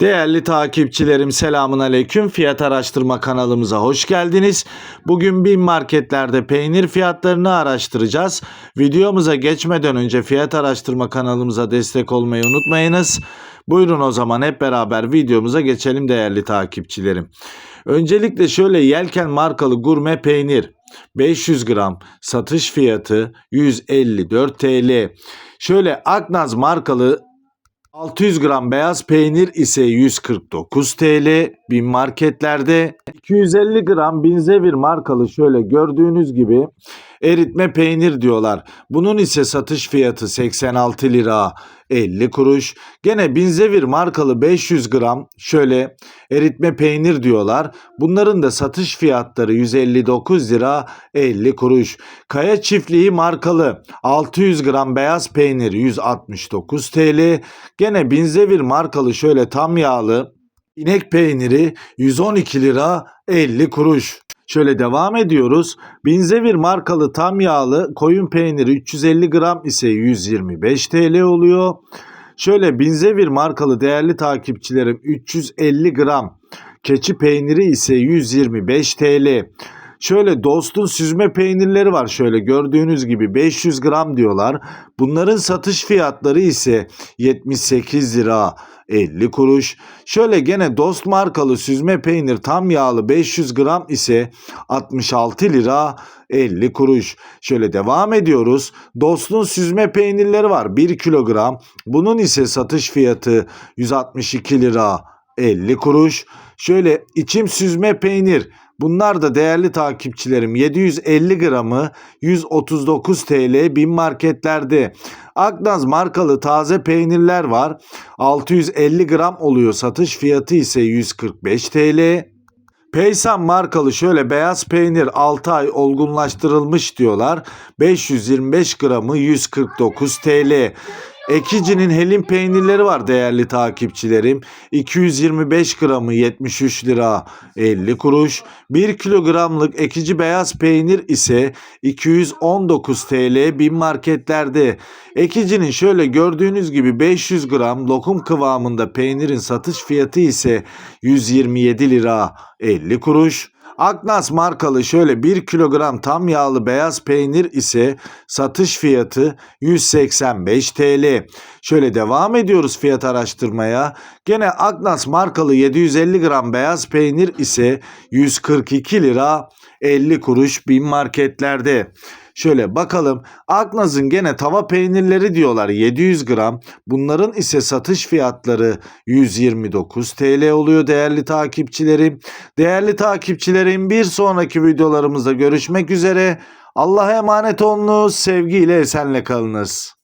Değerli takipçilerim selamun aleyküm. Fiyat araştırma kanalımıza hoş geldiniz. Bugün bin marketlerde peynir fiyatlarını araştıracağız. Videomuza geçmeden önce fiyat araştırma kanalımıza destek olmayı unutmayınız. Buyurun o zaman hep beraber videomuza geçelim değerli takipçilerim. Öncelikle şöyle Yelken markalı gurme peynir 500 gram satış fiyatı 154 TL. Şöyle Aknaz markalı 600 gram beyaz peynir ise 149 TL bin marketlerde. 250 gram Binzevir markalı şöyle gördüğünüz gibi eritme peynir diyorlar. Bunun ise satış fiyatı 86 lira 50 kuruş. Gene Binzevir markalı 500 gram şöyle eritme peynir diyorlar. Bunların da satış fiyatları 159 lira 50 kuruş. Kaya çiftliği markalı 600 gram beyaz peynir 169 TL. Gene Binzevir markalı şöyle tam yağlı inek peyniri 112 lira 50 kuruş. Şöyle devam ediyoruz. Binzevir markalı tam yağlı koyun peyniri 350 gram ise 125 TL oluyor. Şöyle Binzevir markalı değerli takipçilerim 350 gram keçi peyniri ise 125 TL. Şöyle Dost'un süzme peynirleri var şöyle gördüğünüz gibi 500 gram diyorlar. Bunların satış fiyatları ise 78 lira 50 kuruş. Şöyle gene Dost markalı süzme peynir tam yağlı 500 gram ise 66 lira 50 kuruş. Şöyle devam ediyoruz. Dost'un süzme peynirleri var 1 kilogram. Bunun ise satış fiyatı 162 lira 50 kuruş. Şöyle içim süzme peynir. Bunlar da değerli takipçilerim 750 gramı 139 TL bin marketlerde. Aknaz markalı taze peynirler var. 650 gram oluyor. Satış fiyatı ise 145 TL. Peysan markalı şöyle beyaz peynir 6 ay olgunlaştırılmış diyorlar. 525 gramı 149 TL. Ekici'nin helin peynirleri var değerli takipçilerim. 225 gramı 73 lira 50 kuruş. 1 kilogramlık ekici beyaz peynir ise 219 TL bin marketlerde. Ekici'nin şöyle gördüğünüz gibi 500 gram lokum kıvamında peynirin satış fiyatı ise 127 lira 50 kuruş. Aknas markalı şöyle 1 kilogram tam yağlı beyaz peynir ise satış fiyatı 185 TL. Şöyle devam ediyoruz fiyat araştırmaya. Gene Aknas markalı 750 gram beyaz peynir ise 142 lira 50 kuruş bin marketlerde. Şöyle bakalım. Aknaz'ın gene tava peynirleri diyorlar 700 gram. Bunların ise satış fiyatları 129 TL oluyor değerli takipçilerim. Değerli takipçilerim bir sonraki videolarımızda görüşmek üzere. Allah'a emanet olunuz. Sevgiyle esenle kalınız.